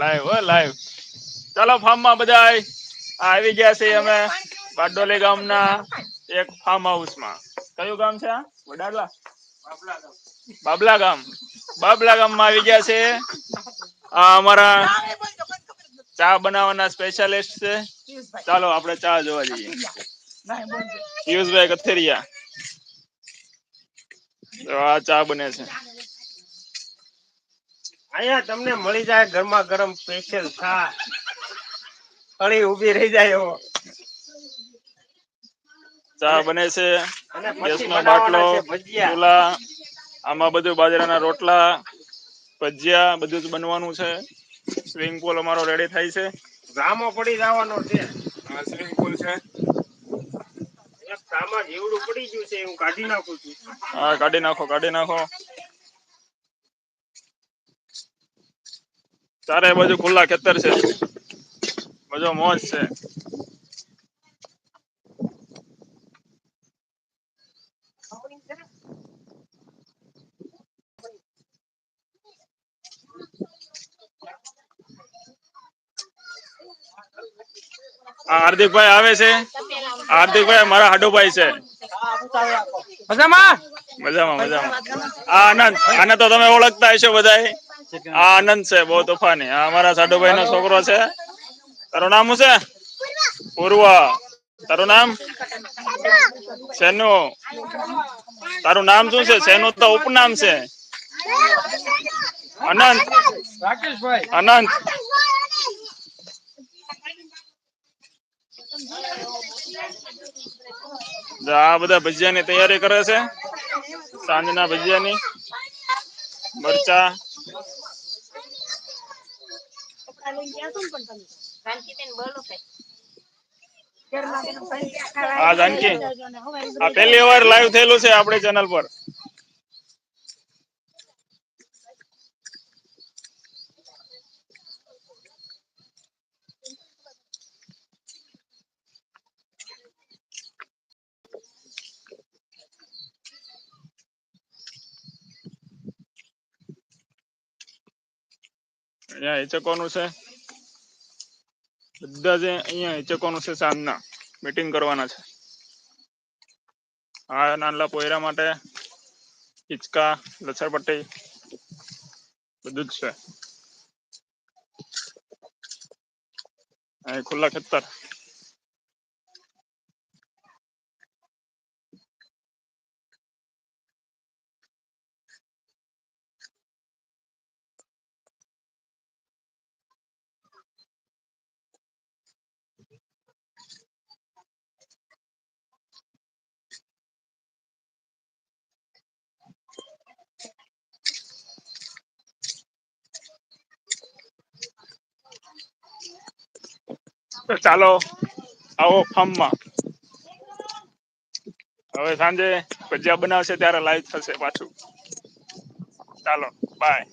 Live હો live બધા આવી ગયા છે અમે બારડોલી ગામના એક ફાર્મ હાઉસમાં કયું ગામ છે બાબલા ગામ. બાબલા ગામમાં આવી ગયા છે. અમારા ચા બનાવવાના સ્પેશિયાલિસ્ટ છે. ચાલો, આપણે ચા જોવા જઈએ. પિયુષભાઈ કથેરિયા. તો ચા બને છે. અહીંયા તમને મળી જાય ગરમા ગરમ સ્પેશિયલ ચા અળી ઊભી રહી જાય એવો. ચા બને છે અને ગેસનો બાટલો ભજીયા. ચૂલા આમાં બધું બાજરાના રોટલા ભજીયા બધું જ બનવાનું છે. સ્વિમિંગ પુલ અમારો રેડી થાય છે. રામો પડી જવાનો છે. આ સ્વિમિંગ પુલ છે. એક સામા જેવડું પડી ગયું છે હું કાઢી નાખું છું. હા કાઢી નાખો કાઢી નાખો. ચારે બાજુ ખુલ્લા ખેતર છે. બધો મોજ છે. હાર્દિકભાઈ આવે છે. હાર્દિકભાઈ મારા હાડુભાઈ છે. મજામાં? મજામાં મજામાં. આ આનંદ આને તો તમે ઓળખતા હશો બધાય. આ આનંદ છે, બહુ તોફાની. આ અમારા સાડુભાઈ નો છોકરો છે. તારું નામ શું છે? પૂર્વ. તારું નામ? સેનુ તારું નામ શું છે? સેનુ તો ઉપનામ છે. અનંત. અનંત. આ બધા ભજીયાની તૈયારી કરે છે. સાંજના ભજીયાની મરચા. પહેલી વાર લાઈવ થયેલું છે આપણી ચેનલ પર. અહીંયા હિચકોનું છે. બધા જે અહીંયા હિચકોનું છે સાંજના. મીટિંગ કરવાના છે. આ નાનલા પોયરા માટે હિચકા, લસરપટ્ટી બધું જ છે. અહીં ખુલ્લા ખેતર. તો ચાલો આવો ફાર્મમાં. હવે સાંજે ભજીયા બનાવશે ત્યારે લાઈવ થશે પાછું. ચાલો બાય